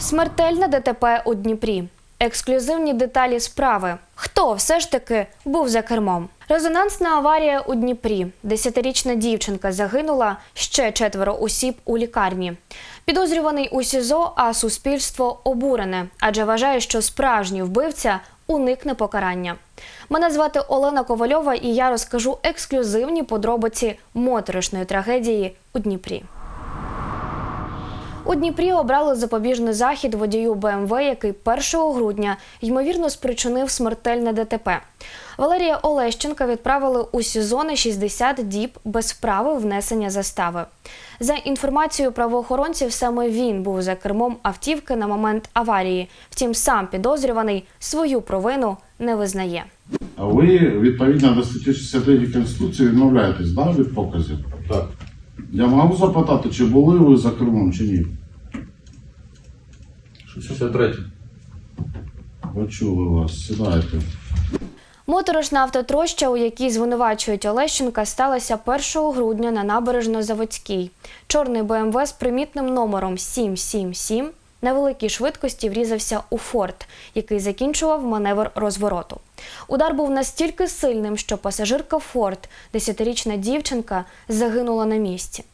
Смертельне ДТП у Дніпрі. Ексклюзивні деталі справи. Хто все ж таки був за кермом? Резонансна аварія у Дніпрі. Десятирічна дівчинка загинула, ще четверо осіб у лікарні. Підозрюваний у СІЗО, а суспільство обурене, адже вважає, що справжній вбивця уникне покарання. Мене звати Олена Ковальова, і я розкажу ексклюзивні подробиці моторошної трагедії у Дніпрі. У Дніпрі обрали запобіжний захід водію БМВ, який 1 грудня ймовірно спричинив смертельне ДТП. Валерія Олещенка відправили у СІЗО на 60 діб без права внесення застави. За інформацією правоохоронців, саме він був за кермом автівки на момент аварії. Втім, сам підозрюваний свою провину не визнає. А ви відповідно до статті 63 Конституції відмовляєтесь да, від показів? Так. Я можу запитати, чи були ви за кермом, чи ні? 63. Почули вас, сідайте. Моторошна автотроща, у якій звинувачують Олещенка, сталася 1 грудня на набережно-Заводській. Чорний БМВ з примітним номером 777 на великій швидкості врізався у форт, який закінчував маневр розвороту. Удар був настільки сильним, що пасажирка Форд, 10-річна дівчинка, загинула на місці.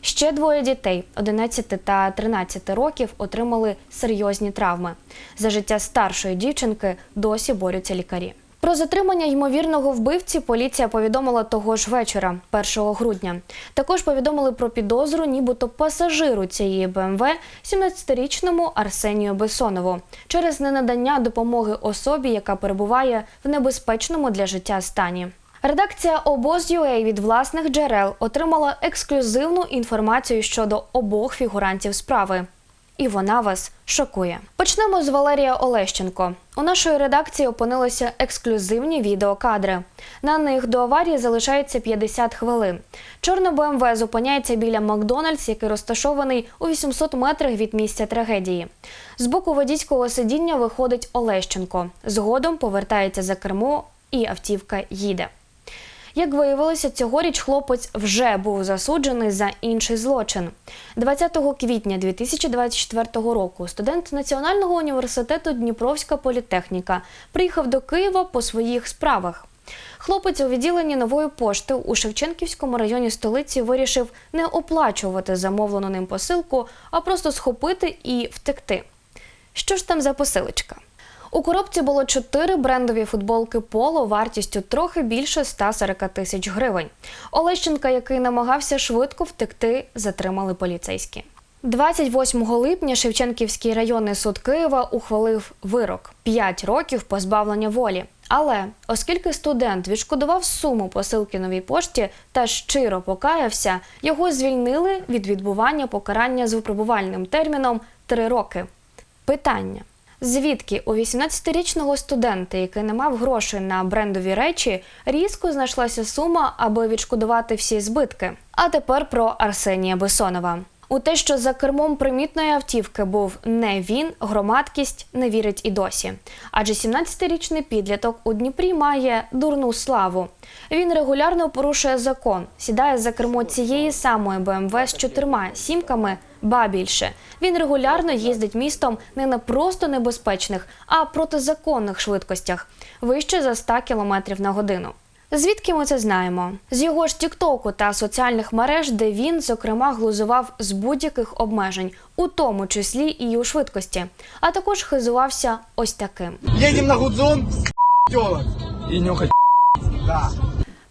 Ще двоє дітей 11 та 13 років отримали серйозні травми. За життя старшої дівчинки досі борються лікарі. Про затримання ймовірного вбивці поліція повідомила того ж вечора, 1 грудня. Також повідомили про підозру, нібито пасажиру цієї БМВ 17-річному Арсенію Бесонову через ненадання допомоги особі, яка перебуває в небезпечному для життя стані. Редакція обоз.ua від власних джерел отримала ексклюзивну інформацію щодо обох фігурантів справи. І вона вас шокує. Почнемо з Валерія Олещенко. У нашої редакції опинилися ексклюзивні відеокадри. На них до аварії залишається 50 хвилин. Чорне БМВ зупиняється біля Макдональдс, який розташований у 800 метрах від місця трагедії. З боку водійського сидіння виходить Олещенко. Згодом повертається за кермо, і автівка їде. Як виявилося, цьогоріч хлопець вже був засуджений за інший злочин. 20 квітня 2024 року студент Національного університету Дніпровська політехніка приїхав до Києва по своїх справах. Хлопець у відділенні нової пошти у Шевченківському районі столиці вирішив не оплачувати замовлену ним посилку, а просто схопити і втекти. Що ж там за посилочка? У коробці було чотири брендові футболки поло вартістю трохи більше 140 тисяч гривень. Олещенка, який намагався швидко втекти, затримали поліцейські. 28 липня Шевченківський районний суд Києва ухвалив вирок 5 років позбавлення волі. Але оскільки студент відшкодував суму посилки новій пошті та щиро покаявся, його звільнили від відбування покарання з випробувальним терміном 3 роки. Питання: звідки у 18-річного студента, який не мав грошей на брендові речі, різко знайшлася сума, аби відшкодувати всі збитки? А тепер про Арсенія Бесонова. У те, що за кермом примітної автівки був не він, громадськість не вірить і досі. Адже 17-річний підліток у Дніпрі має дурну славу. Він регулярно порушує закон, сідає за кермо цієї самої БМВ з чотирма сімками, ба більше. Він регулярно їздить містом не на просто небезпечних, а протизаконних швидкостях вище за 100 км на годину. Звідки ми це знаємо? З його ж Тіктоку та соціальних мереж, де він, зокрема, глузував з будь-яких обмежень, у тому числі і у швидкості, а також хизувався ось таким. Їдемо на Гудзон. І нюхать. Да.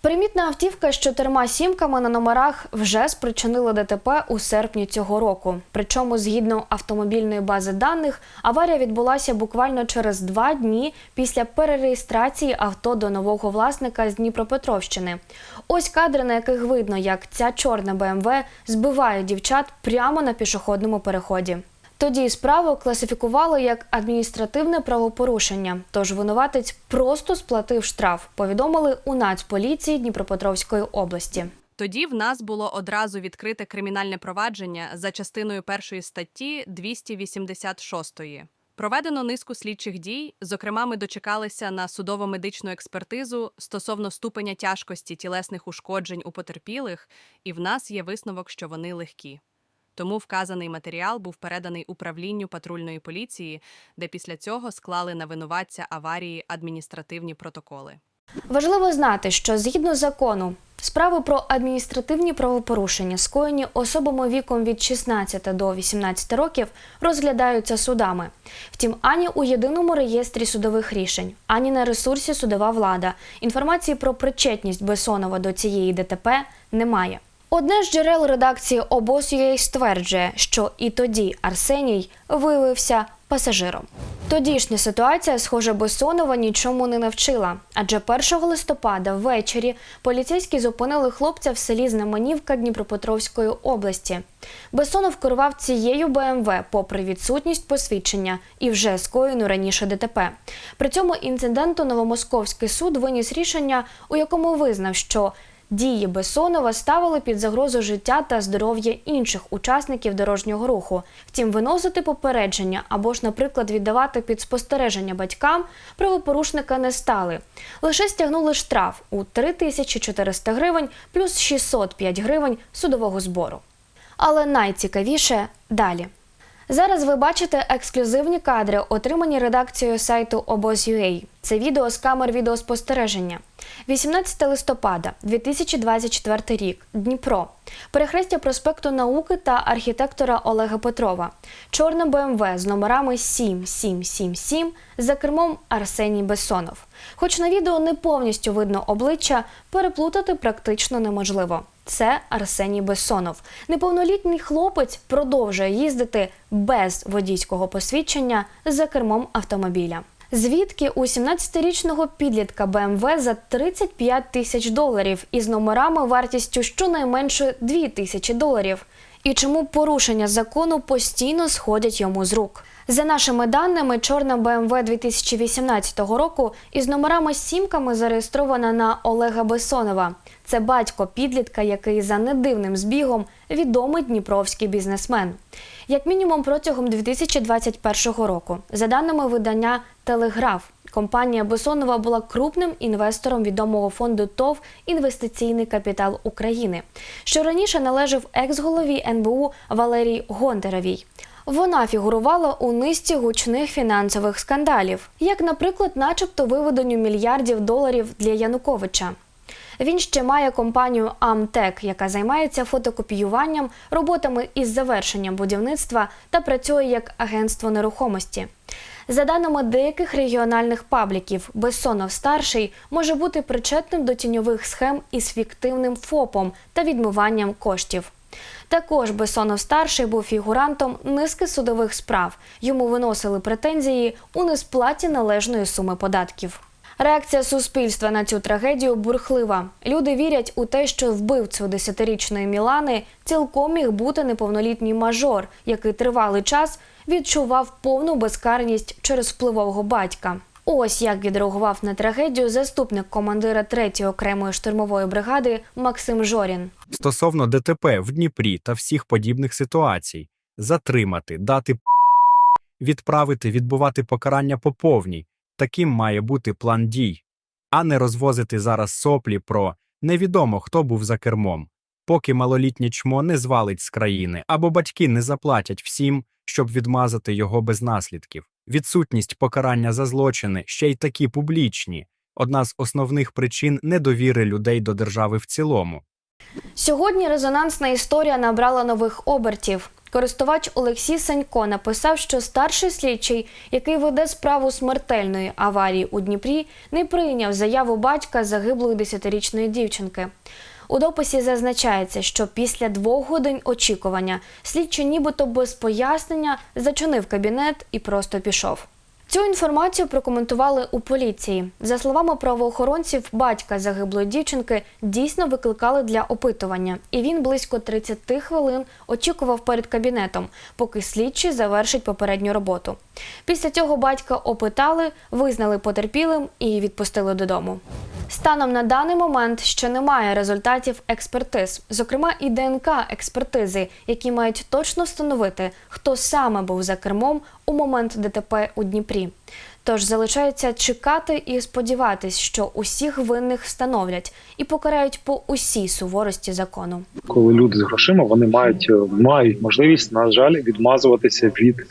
Примітна автівка з чотирма сімками на номерах вже спричинила ДТП у серпні цього року. Причому, згідно автомобільної бази даних, аварія відбулася буквально через два дні після перереєстрації авто до нового власника з Дніпропетровщини. Ось кадри, на яких видно, як ця чорна БМВ збиває дівчат прямо на пішохідному переході. Тоді справу класифікували як адміністративне правопорушення, тож винуватець просто сплатив штраф, повідомили у Нацполіції Дніпропетровської області. Тоді в нас було одразу відкрите кримінальне провадження за частиною першої статті 286. Проведено низку слідчих дій. Зокрема, ми дочекалися на судово-медичну експертизу стосовно ступеня тяжкості тілесних ушкоджень у потерпілих, і в нас є висновок, що вони легкі. Тому вказаний матеріал був переданий управлінню патрульної поліції, де після цього склали на винуватця аварії адміністративні протоколи. Важливо знати, що згідно закону справи про адміністративні правопорушення, скоєні особами віком від 16 до 18 років, розглядаються судами. Втім, ані у єдиному реєстрі судових рішень, ані на ресурсі судова влада інформації про причетність Бесонова до цієї ДТП немає. Одне з джерел редакції обоз.ua стверджує, що і тоді Арсеній виявився пасажиром. Тодішня ситуація, схоже, Бессонова нічому не навчила, адже 1 листопада ввечері поліцейські зупинили хлопця в селі Знаменівка Дніпропетровської області. Бессонов керував цією БМВ попри відсутність посвідчення і вже скоєну раніше ДТП. При цьому інциденту Новомосковський суд виніс рішення, у якому визнав, що Дії Бесонова ставили під загрозу життя та здоров'я інших учасників дорожнього руху. Втім, виносити попередження або ж, наприклад, віддавати під спостереження батькам правопорушника не стали. Лише стягнули штраф у 3400 гривень плюс 605 гривень судового збору. Але найцікавіше далі. Зараз ви бачите ексклюзивні кадри, отримані редакцією сайту Обоз.ua. Це відео з камер відеоспостереження. 18 листопада 2024 рік. Дніпро. Перехрестя проспекту Науки та архітектора Олега Петрова. Чорна БМВ з номерами 7777 за кермом Арсеній Бессонов. Хоч на відео не повністю видно обличчя, переплутати практично неможливо. Це Арсеній Бессонов. Неповнолітній хлопець продовжує їздити без водійського посвідчення за кермом автомобіля. Звідки у 17-річного підлітка БМВ за 35 тисяч доларів із номерами вартістю щонайменше 2 тисячі доларів? І чому порушення закону постійно сходять йому з рук? За нашими даними, чорна БМВ 2018 року із номерами сімками зареєстрована на Олега Бесонова. Це батько підлітка, який за недивним збігом відомий дніпровський бізнесмен. Як мінімум протягом 2021 року, за даними видання Телеграф, компанія Бесонова була крупним інвестором відомого фонду ТОВ Інвестиційний капітал України, що раніше належав екс-голові НБУ Валерій Гонтаревій. Вона фігурувала у низці гучних фінансових скандалів, як, наприклад, начебто виведенню мільярдів доларів для Януковича. Він ще має компанію Амтек, яка займається фотокопіюванням, роботами із завершенням будівництва та працює як агентство нерухомості. За даними деяких регіональних пабліків, Бессонов старший може бути причетним до тіньових схем із фіктивним ФОПом та відмиванням коштів. Також Бесонов старший був фігурантом низки судових справ. Йому виносили претензії у несплаті належної суми податків. Реакція суспільства на цю трагедію бурхлива. Люди вірять у те, що вбивцею десятирічної Мілани цілком міг бути неповнолітній мажор, який тривалий час відчував повну безкарність через впливового батька. Ось як відреагував на трагедію заступник командира 3-ї окремої штурмової бригади Максим Жорін. стосовно ДТП в Дніпрі та всіх подібних ситуацій затримати, дати відправити, відбувати покарання по повній. Таким має бути план дій, а не розвозити зараз соплі про невідомо, хто був за кермом, поки малолітнє чмо не звалить з країни або батьки не заплатять всім, щоб відмазати його без наслідків. Відсутність покарання за злочини ще й такі публічні одна з основних причин недовіри людей до держави в цілому. Сьогодні резонансна історія набрала нових обертів. Користувач Олексій Санько написав, що старший слідчий, який веде справу смертельної аварії у Дніпрі, не прийняв заяву батька загиблої десятирічної дівчинки. У дописі зазначається, що після двох годин очікування слідчий нібито без пояснення зачинив кабінет і просто пішов. Цю інформацію прокоментували у поліції. За словами правоохоронців, батька загиблої дівчинки дійсно викликали для опитування, і він близько 30 хвилин очікував перед кабінетом, поки слідчий завершить попередню роботу. Після цього батька опитали, визнали потерпілим і відпустили додому. Станом на даний момент ще немає результатів експертиз, зокрема і ДНК експертизи, які мають точно встановити, хто саме був за кермом у момент ДТП у Дніпрі. Тож залишається чекати і сподіватись, що усіх винних встановлять і покарають по усій суворості закону. коли люди з грошима вони мають е, мають можливість, на жаль, відмазуватися від, е,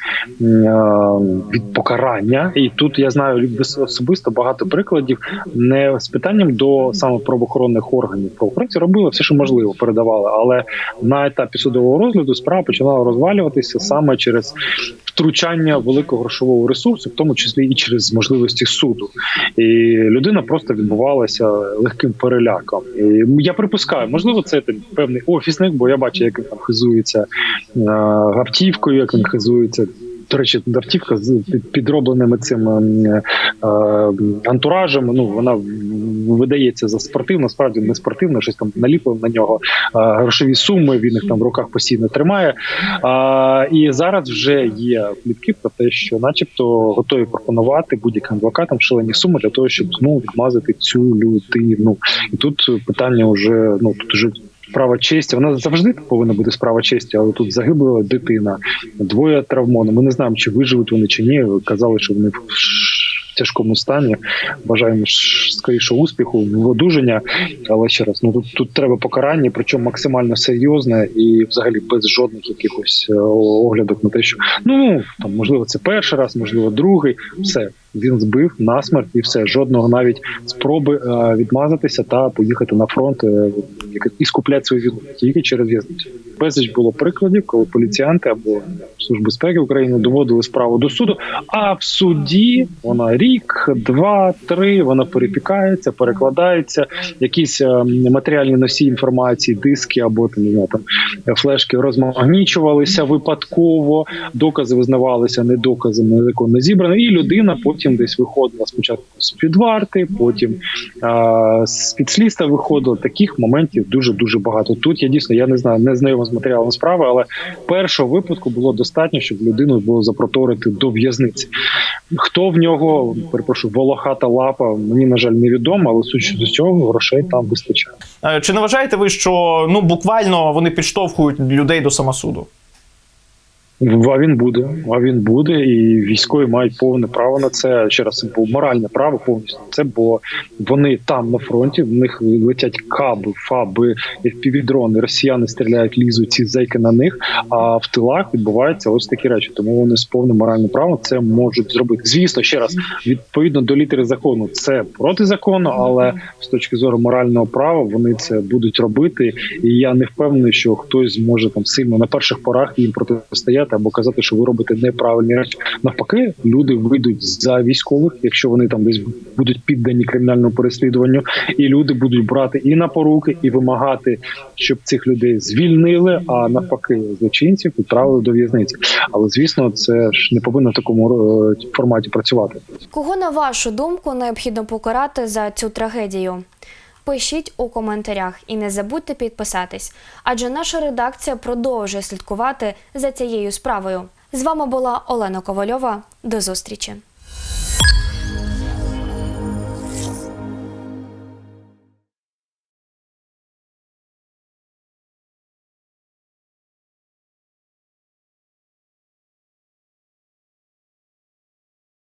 від покарання. І тут я знаю особисто багато прикладів не з питанням до саме правоохоронних органів. Правоохоронці робили все, що можливо, передавали, але на етапі судового розгляду справа починала розвалюватися саме через втручання великого грошового ресурсу, в тому числі і через можливості суду. І людина просто відбувалася легким переляком. І я припускаю, можливо, це там певний офісник, бо я бачу, як він там хизується е, автівкою, як він хизується. До речі, автівка з підробленими цим е, е, антуражем. Ну вона видається за спортивну, справді не спортивно, щось там наліпив на нього грошові суми. Він їх там в руках постійно тримає. А, і зараз вже є плітки про те, що, начебто, готові пропонувати будь-яким адвокатам шалені суми для того, щоб знову відмазати цю людину. І тут питання вже ну тут вже. Справа честі, вона завжди повинна бути справа честі, але тут загибла дитина, двоє травмони. Ми не знаємо, чи виживуть вони чи ні. Казали, що вони тяжкому стані. Бажаємо ж скоріше успіху, одужання. Але ще раз, ну тут тут треба покарання, причому максимально серйозне і взагалі без жодних якихось е, оглядок на те, що ну там можливо це перший раз, можливо, другий. Все він збив насмерть і все. Жодного навіть спроби е, відмазатися та поїхати на фронт е, і скупляти свою вину тільки через в'язницю. Безліч було прикладів, коли поліціянти або Служба безпеки України доводили справу до суду. А в суді вона рік, два, три, вона перепікається, перекладається. Якісь е, матеріальні носії інформації, диски або там, не знаю, там флешки розмагнічувалися випадково, докази визнавалися недоказами незаконно зібрані, і людина потім десь виходила спочатку з під варти, потім а, з під слідства виходила. Таких моментів дуже дуже багато. Тут я дійсно я не знаю, не знайома з матеріалом справи, але першого випадку було достатньо, щоб людину було запроторити до в'язниці. Хто в нього перепрошую, волохата лапа? Мені на жаль невідомо, але судячи з цього грошей там вистачає. Е, Чи не вважаєте ви, що ну буквально вони підштовхують людей до самосуду? А він буде, а він буде, і військові мають повне право на це. Ще раз було моральне право повністю це, бо вони там на фронті, в них летять каби, фаби, півдрони, росіяни стріляють, лізуть ці зайки на них. А в тилах відбуваються ось такі речі. Тому вони з повним моральним правом це можуть зробити. Звісно, ще раз відповідно до літери закону, це протизаконно, але з точки зору морального права вони це будуть робити. І я не впевнений, що хтось зможе там сильно на перших порах їм протистояти або казати, що ви робите неправильні речі. Навпаки, люди вийдуть за військових, якщо вони там десь будуть піддані кримінальному переслідуванню, і люди будуть брати і на поруки, і вимагати, щоб цих людей звільнили, а навпаки, злочинців відправили до в'язниці. Але звісно, це ж не повинно в такому е, форматі працювати. Кого, на вашу думку, необхідно покарати за цю трагедію? Пишіть у коментарях і не забудьте підписатись, адже наша редакція продовжує слідкувати за цією справою. З вами була Олена Ковальова. До зустрічі!